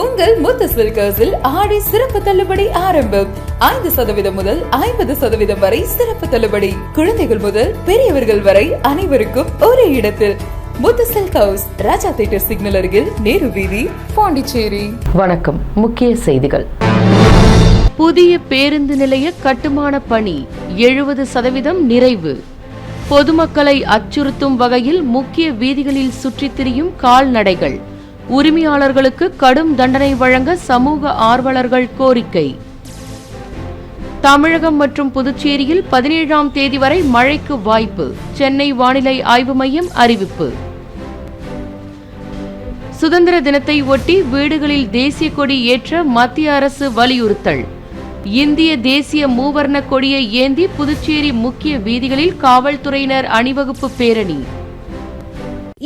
உங்கள் முத்து சில்கர்ஸில் ஆடி சிறப்பு தள்ளுபடி ஆரம்பம். ஐந்து சதவீதம் முதல் ஐம்பது சதவீதம் வரை சிறப்பு தள்ளுபடி. குழந்தைகள் முதல் பெரியவர்கள் வரை அனைவருக்கும் ஒரே இடத்தில். Muthu silk house Raja theatre signal அருகில் நேரு வீதி பாண்டிச்சேரி. வணக்கம். முக்கிய செய்திகள். புதிய பேருந்து நிலைய கட்டுமான பணி எழுபது சதவீதம் நிறைவு. பொதுமக்களை அச்சுறுத்தும் வகையில் முக்கிய வீதிகளில் சுற்றித் திரியும் கால்நடைகள். உரிமையாளர்களுக்கு கடும் தண்டனை வழங்க சமூக ஆர்வலர்கள் கோரிக்கை. தமிழகம் மற்றும் புதுச்சேரியில் பதினேழாம் தேதி வரை மழைக்கு வாய்ப்பு. சென்னை வானிலை ஆய்வு மையம் அறிவிப்பு. சுதந்திர தினத்தை ஒட்டி வீடுகளில் தேசிய கொடி ஏற்ற மத்திய அரசு வலியுறுத்தல். இந்திய தேசிய மூவர்ண கொடியை ஏந்தி புதுச்சேரி முக்கிய வீதிகளில் காவல்துறையினர் அணிவகுப்பு பேரணி.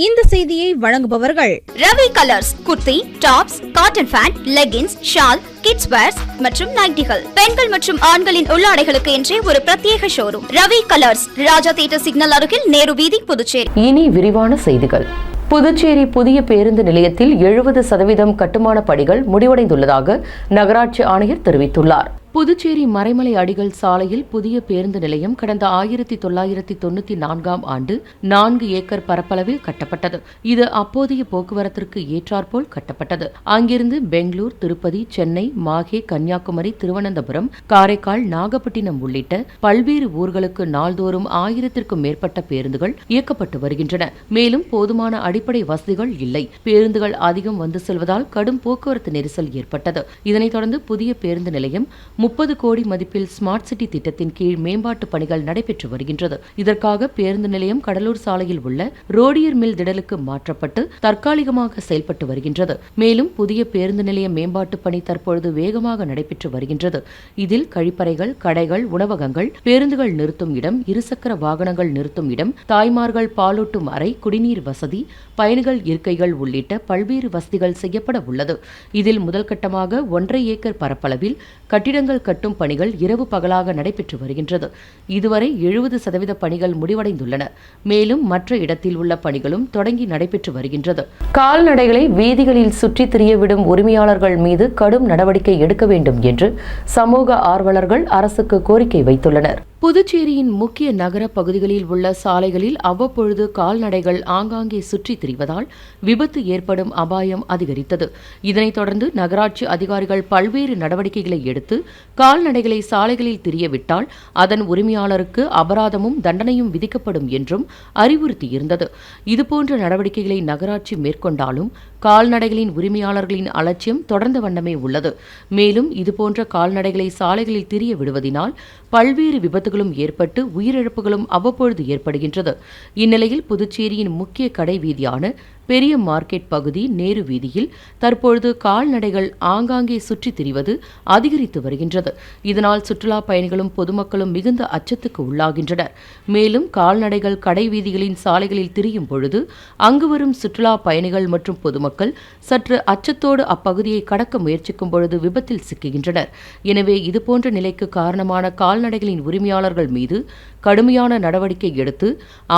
இந்த செய்தியை வழங்குபவர்கள் Ravi colours kurti tops cotton pant leggings shawl kids wears மற்றும் நைட்டிகள். பெண்கள் மற்றும் ஆண்களின் உள்ளாடைகளுக்கு என்றே ஒரு பிரத்யேக showroom Ravi colours Raja theatre signal அருகில் நேரு வீதி புதுச்சேரி. இனி விரிவான செய்திகள். புதுச்சேரி புதிய பேருந்து நிலையத்தில் எழுபது சதவீதம் கட்டுமான பணிகள் முடிவடைந்துள்ளதாக நகராட்சி ஆணையர் தெரிவித்துள்ளார். புதுச்சேரி மறைமலை அடிகள் சாலையில் புதிய பேருந்து நிலையம் கடந்த ஆயிரத்தி தொள்ளாயிரத்தி தொண்ணூத்தி நான்காம் ஆண்டு நான்கு ஏக்கர் பரப்பளவில் கட்டப்பட்டது. இது அப்போதைய போக்குவரத்திற்கு ஏற்றாற்போல் கட்டப்பட்டது. அங்கிருந்து பெங்களூர் திருப்பதி சென்னை மாஹே கன்னியாகுமரி திருவனந்தபுரம் காரைக்கால் நாகப்பட்டினம் உள்ளிட்ட பல்வேறு ஊர்களுக்கு நாள்தோறும் ஆயிரத்திற்கும் மேற்பட்ட பேருந்துகள் இயக்கப்பட்டு வருகின்றன. மேலும் போதுமான அடிப்படை வசதிகள் இல்லை. பேருந்துகள் அதிகம் வந்து செல்வதால் கடும் போக்குவரத்து நெரிசல் ஏற்பட்டது. இதனைத் தொடர்ந்து புதிய பேருந்து நிலையம் முப்பது கோடி மதிப்பில் ஸ்மார்ட் சிட்டி திட்டத்தின் கீழ் மேம்பாட்டு பணிகள் நடைபெற்று வருகின்றது. இதற்காக பேருந்து நிலையம் கடலூர் சாலையில் உள்ள ரோடியர் மில் திடலுக்கு மாற்றப்பட்டு தற்காலிகமாக செயல்பட்டு வருகின்றது. மேலும் புதிய பேருந்து நிலைய மேம்பாட்டு பணி தற்பொழுது வேகமாக நடைபெற்று வருகின்றது. இதில் கழிப்பறைகள் கடைகள் உணவகங்கள் பேருந்துகள் நிறுத்தும் இடம் இருசக்கர வாகனங்கள் நிறுத்தும் இடம் தாய்மார்கள் பாலூட்டும் அறை குடிநீர் வசதி பயணிகள் இருக்கைகள் உள்ளிட்ட பல்வேறு வசதிகள் செய்யப்பட உள்ளது. இதில் முதல்கட்டமாக ஒன்றரை ஏக்கர் பரப்பளவில் கட்டிடங்கள் கட்டும் பணிகள் இரவு பகலாக நடைபெற்று வருகின்றது. இதுவரை எழுபது சதவீத பணிகள் முடிவடைந்துள்ளன. மேலும் மற்ற இடத்தில் உள்ள பணிகளும் தொடங்கி நடைபெற்று வருகின்றது. கால்நடைகளை வீதிகளில் சுற்றித் திரியவிடும் உரிமையாளர்கள் மீது கடும் நடவடிக்கை எடுக்க வேண்டும் என்று சமூக ஆர்வலர்கள் அரசுக்கு கோரிக்கை வைத்துள்ளனர். புதுச்சேரியின் முக்கிய நகர பகுதிகளில் உள்ள சாலைகளில் அவ்வப்பொழுது கால்நடைகள் ஆங்காங்கே சுற்றித் திரிவதால் விபத்து ஏற்படும் அபாயம் அதிகரித்தது. இதனைத் தொடர்ந்து நகராட்சி அதிகாரிகள் பல்வேறு நடவடிக்கைகளை எடுத்து கால்நடைகளை சாலைகளில் திரியவிட்டால் அதன் உரிமையாளருக்கு அபராதமும் தண்டனையும் விதிக்கப்படும் என்றும் அறிவுறுத்தியிருந்தது. இதுபோன்ற நடவடிக்கைகளை நகராட்சி மேற்கொண்டாலும் கால்நடைகளின் உரிமையாளர்களின் அலட்சியம் தொடர்ந்த வண்ணமே உள்ளது. மேலும் இதுபோன்ற கால்நடைகளை சாலைகளில் திரிய விடுவதினால் பல்வேறு விபத்துகளும் ஏற்பட்டு உயிரிழப்புகளும் அவ்வப்பொழுது ஏற்படுகின்றது. இந்நிலையில் புதுச்சேரியின் முக்கிய கடை வீதியான பெரிய மார்க்கெட் பகுதி நேரு வீதியில் தற்பொழுது கால்நடைகள் ஆங்காங்கே சுற்றித் திரிவது அதிகரித்து வருகின்றது. இதனால் சுற்றுலா பயணிகளும் பொதுமக்களும் மிகுந்த அச்சத்துக்கு உள்ளாகின்றனர். மேலும் கால்நடைகள் கடை வீதிகளின் சாலைகளில் திரியும் பொழுது அங்கு வரும் சுற்றுலா பயணிகள் மற்றும் பொதுமக்கள் சற்று அச்சத்தோடு அப்பகுதியை கடக்க முயற்சிக்கும் பொழுது விபத்தில் சிக்குகின்றனர். எனவே இதுபோன்ற நிலைக்கு காரணமான கால்நடைகளின் உரிமையாளர்கள் மீது கடுமையான நடவடிக்கை எடுத்து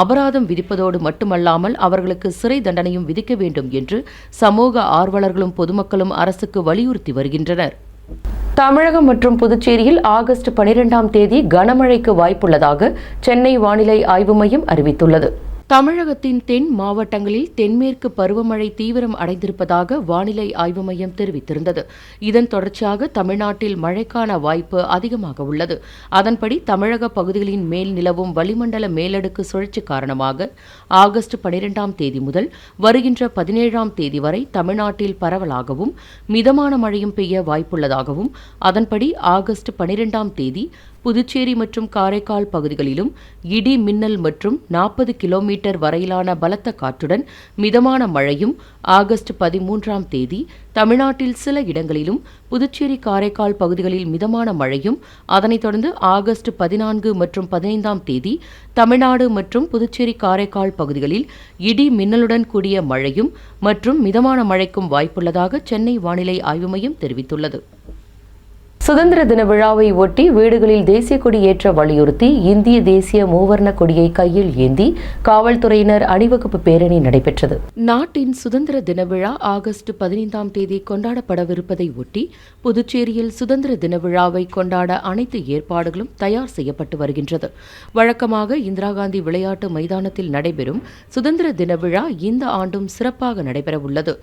அபராதம் விதிப்பதோடு மட்டுமல்லாமல் அவர்களுக்கு சிறை தண்டனையும் விதிக்க வேண்டும் என்று சமூக ஆர்வலர்களும் பொதுமக்களும் அரசுக்கு வலியுறுத்தி வருகின்றனர். தமிழகம் மற்றும் புதுச்சேரியில் ஆகஸ்ட் பனிரெண்டாம் தேதி கனமழைக்கு வாய்ப்புள்ளதாக சென்னை வானிலை ஆய்வு மையம் அறிவித்துள்ளது. தமிழகத்தின் தென் மாவட்டங்களில் தென்மேற்கு பருவமழை தீவிரம் அடைந்திருப்பதாக வானிலை ஆய்வு மையம் தெரிவித்திருந்தது. இதன் தொடர்ச்சியாக தமிழ்நாட்டில் மழைக்கான வாய்ப்பு அதிகமாக உள்ளது. அதன்படி தமிழக பகுதிகளின் மேல் நிலவும் வளிமண்டல மேலடுக்கு சுழற்சி காரணமாக ஆகஸ்ட் பனிரெண்டாம் தேதி முதல் வருகின்ற பதினேழாம் தேதி வரை தமிழ்நாட்டில் பரவலாகவும் மிதமான மழையும் பெய்ய வாய்ப்புள்ளதாகவும் அதன்படி ஆகஸ்ட் பனிரெண்டாம் தேதி புதுச்சேரி மற்றும் காரைக்கால் பகுதிகளிலும் இடி மின்னல் மற்றும் நாற்பது கிலோமீட்டர் வரையிலான பலத்த காற்றுடன் மிதமான மழையும் ஆகஸ்ட் பதிமூன்றாம் தேதி தமிழ்நாட்டில் சில இடங்களிலும் புதுச்சேரி காரைக்கால் பகுதிகளில் மிதமான மழையும் அதனைத் தொடர்ந்து ஆகஸ்ட் பதினான்கு மற்றும் பதினைந்தாம் தேதி தமிழ்நாடு மற்றும் புதுச்சேரி காரைக்கால் பகுதிகளில் இடி மின்னலுடன் கூடிய மழையும் மற்றும் மிதமான மழைக்கும் வாய்ப்புள்ளதாக சென்னை வானிலை ஆய்வு மையம் தெரிவித்துள்ளது. சுதந்திர தின விழாவை ஒட்டி வீடுகளில் தேசிய கொடி ஏற்ற வலியுறுத்தி இந்திய தேசிய மூவர்ண கொடியை கையில் ஏந்தி காவல்துறையினர் அணிவகுப்பு பேரணி நடைபெற்றது. நாட்டின் சுதந்திர தின விழா ஆகஸ்ட் பதினைந்தாம் தேதி கொண்டாடப்படவிருப்பதை ஒட்டி புதுச்சேரியில் சுதந்திர தின விழாவை கொண்டாட அனைத்து ஏற்பாடுகளும் தயார் செய்யப்பட்டு வருகின்றது. வழக்கமாக இந்திரா காந்தி விளையாட்டு மைதானத்தில் நடைபெறும் சுதந்திர தின விழா இந்த ஆண்டும் சிறப்பாக நடைபெறவுள்ளது.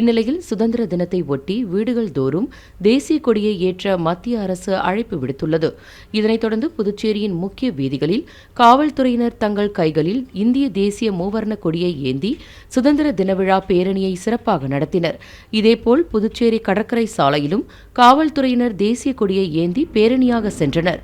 இந்நிலையில் சுதந்திர தினத்தை ஒட்டி வீடுகள் தோறும் தேசிய கொடியை ஏற்ற மத்திய அரசு அழைப்பு விடுத்துள்ளது. இதனைத் தொடர்ந்து புதுச்சேரியின் முக்கிய வீதிகளில் காவல்துறையினர் தங்கள் கைகளில் இந்திய தேசிய மூவர்ண கொடியை ஏந்தி சுதந்திர தின விழா பேரணியை சிறப்பாக நடத்தினர். இதேபோல் புதுச்சேரி கடற்கரை சாலையிலும் காவல்துறையினர் தேசிய கொடியை ஏந்தி பேரணியாக சென்றனர்.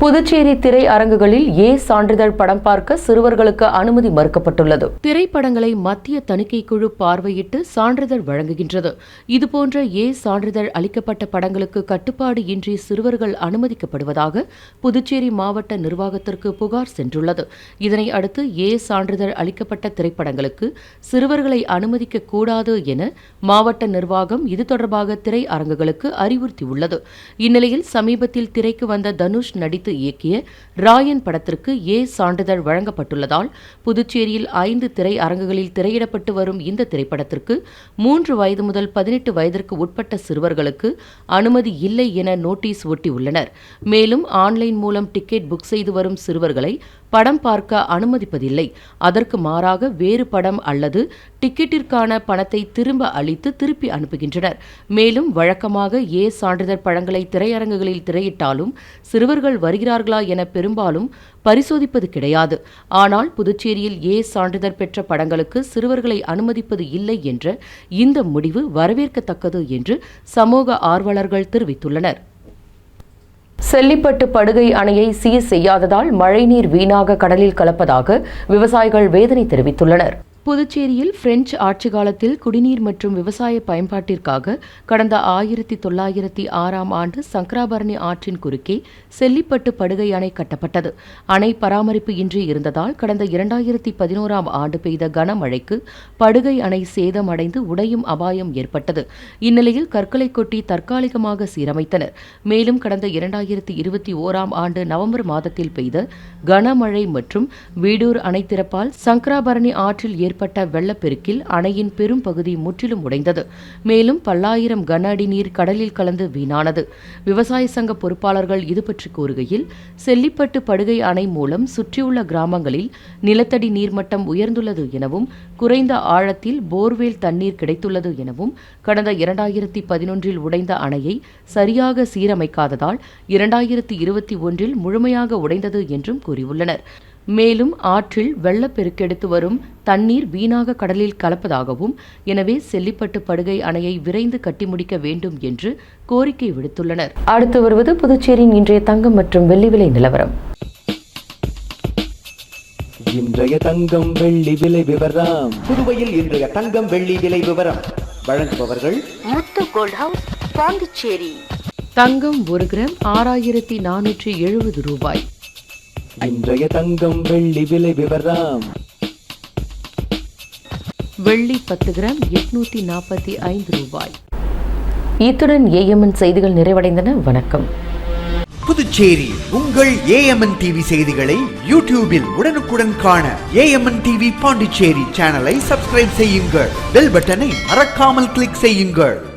புதுச்சேரி திரை அரங்குகளில் ஏ சான்றிதழ் படம் பார்க்க சிறுவர்களுக்கு அனுமதி மறுக்கப்பட்டுள்ளது. திரைப்படங்களை மத்திய தணிக்கை குழு பார்வையிட்டு சான்றிதழ் வழங்குகின்றது. இதுபோன்ற ஏ சான்றிதழ் அளிக்கப்பட்ட படங்களுக்கு கட்டுப்பாடு இன்றி சிறுவர்கள் அனுமதிக்கப்படுவதாக புதுச்சேரி மாவட்ட நிர்வாகத்திற்கு புகார் சென்றுள்ளது. இதனை அடுத்து ஏ சான்றிதழ் அளிக்கப்பட்ட திரைப்படங்களுக்கு சிறுவர்களை அனுமதிக்க கூடாது என மாவட்ட நிர்வாகம் இது தொடர்பாக திரை அரங்குகளுக்கு அறிவுறுத்தியுள்ளது. இந்நிலையில் சமீபத்தில் திரைக்கு வந்த தனுஷ் நடித்த இயக்கிய ராயன் படத்திற்கு ஏ. சான்றிதழ் வழங்கப்பட்டுள்ளதால் புதுச்சேரியில் ஐந்து திரை அரங்குகளில் திரையிடப்பட்டு வரும் இந்த திரைப்படத்திற்கு மூன்று வயது முதல் பதினெட்டு வயதிற்கு உட்பட்ட சிறுவர்களுக்கு அனுமதி இல்லை என நோட்டீஸ் ஒட்டியுள்ளனர். மேலும் ஆன்லைன் மூலம் டிக்கெட் புக் செய்து வரும் சிறுவர்களை படம் பார்க்க அனுமதிப்பதில்லை. அதற்கு மாறாக வேறு படம் அல்லது டிக்கெட்டிற்கான பணத்தை திரும்ப அளித்து திருப்பி அனுப்புகின்றனர். மேலும் வழக்கமாக ஏ சான்றிதழ் படங்களை திரையரங்குகளில் திரையிட்டாலும் சிறுவர்கள் வருகிறார்களா என பெரும்பாலும் பரிசோதிப்பது கிடையாது. ஆனால் புதுச்சேரியில் ஏ சான்றிதழ் பெற்ற படங்களுக்கு சிறுவர்களை அனுமதிப்பது இல்லை என்ற இந்த முடிவு வரவேற்கத்தக்கது என்று சமூக ஆர்வலர்கள் தெரிவித்துள்ளனர். செல்லிப்பட்டு படுகை அணையை சீர் செய்யாததால் மழைநீர் வீணாக கடலில் கலப்பதாக விவசாயிகள் வேதனை தெரிவித்துள்ளனர். புதுச்சேரியில் பிரெஞ்சு ஆட்சி காலத்தில் குடிநீர் மற்றும் விவசாய பயன்பாட்டிற்காக கடந்த ஆயிரத்தி தொள்ளாயிரத்தி ஆறாம் ஆண்டு சங்கராபரணி ஆற்றின் குறுக்கே செல்லிப்பட்டு படுகை அணை கட்டப்பட்டது. அணை பராமரிப்பு இன்றி இருந்ததால் கடந்த இரண்டாயிரத்தி பதினோராம் ஆண்டு பெய்த கனமழைக்கு படுகை அணை சேதமடைந்து உடையும் அபாயம் ஏற்பட்டது. இந்நிலையில் கற்களை கொட்டி தற்காலிகமாக சீரமைத்தனர். மேலும் கடந்த இரண்டாயிரத்தி இருபத்தி ஓராம் ஆண்டு நவம்பர் மாதத்தில் பெய்த கனமழை மற்றும் வீடூர் அணை திறப்பால் சங்கராபரணி ஆற்றில் ஏற்பட்ட வெள்ளப்பெருக்கில் அணையின் பெரும் பகுதி முற்றிலும் உடைந்தது. மேலும் பல்லாயிரம் கன அடி நீர் கடலில் கலந்து வீணானது. விவசாய சங்க பொறுப்பாளர்கள் இது பற்றி கூறுகையில் செல்லிப்பட்டு படுகை அணை மூலம் சுற்றியுள்ள கிராமங்களில் நிலத்தடி நீர்மட்டம் உயர்ந்துள்ளது எனவும் குறைந்த ஆழத்தில் போர்வேல் தண்ணீர் கிடைத்துள்ளது எனவும் கடந்த இரண்டாயிரத்தி பதினொன்றில் உடைந்த அணையை சரியாக சீரமைக்காததால் இரண்டாயிரத்தி இருபத்தி ஒன்றில் முழுமையாக உடைந்தது என்றும் கூறியுள்ளனர். மேலும் ஆற்றில் வெள்ளப்பெருக்கெடுத்து வரும் தண்ணீர் வீணாக கடலில் கலப்பதாகவும் எனவே செல்லிப்பட்டு படுகை அணையை விரைந்து கட்டி முடிக்க வேண்டும் என்று கோரிக்கை விடுத்துள்ளனர். அடுத்து வருவது புதுச்சேரியின் இன்றைய தங்கம் மற்றும் வெள்ளி விலை நிலவரம். இன்றைய தங்கம் வெள்ளி விலை விவரம். புதுவையில் இன்றைய தங்கம் வெள்ளி விலை விவரம். வழங்குபவர்கள் முத்து கோல்ட் ஹவுஸ் பாண்டிச்சேரி. தங்கம் ஒரு கிராம் ஆறாயிரத்தி நானூற்றி எழுபது ரூபாய். இன்றைய தங்கம் வெள்ளி விலை விவரம் வெள்ளி பத்து கிராம் எட்நூத்தி நாற்பத்தி ஐந்து ரூபாய். இத்துடன் ஏஎம்என் செய்திகள் நிறைவடைந்தன. வணக்கம். புதுச்சேரி உங்கள் ஏஎம்என் டிவி செய்திகளை யூடியூபில் உடனுக்குடன் காண ஏஎம்என் டிவி பாண்டிச்சேரி சேனலை சப்ஸ்கிரைப் செய்யுங்கள். பெல் பட்டனை மறக்காமல் கிளிக் செய்யுங்கள்.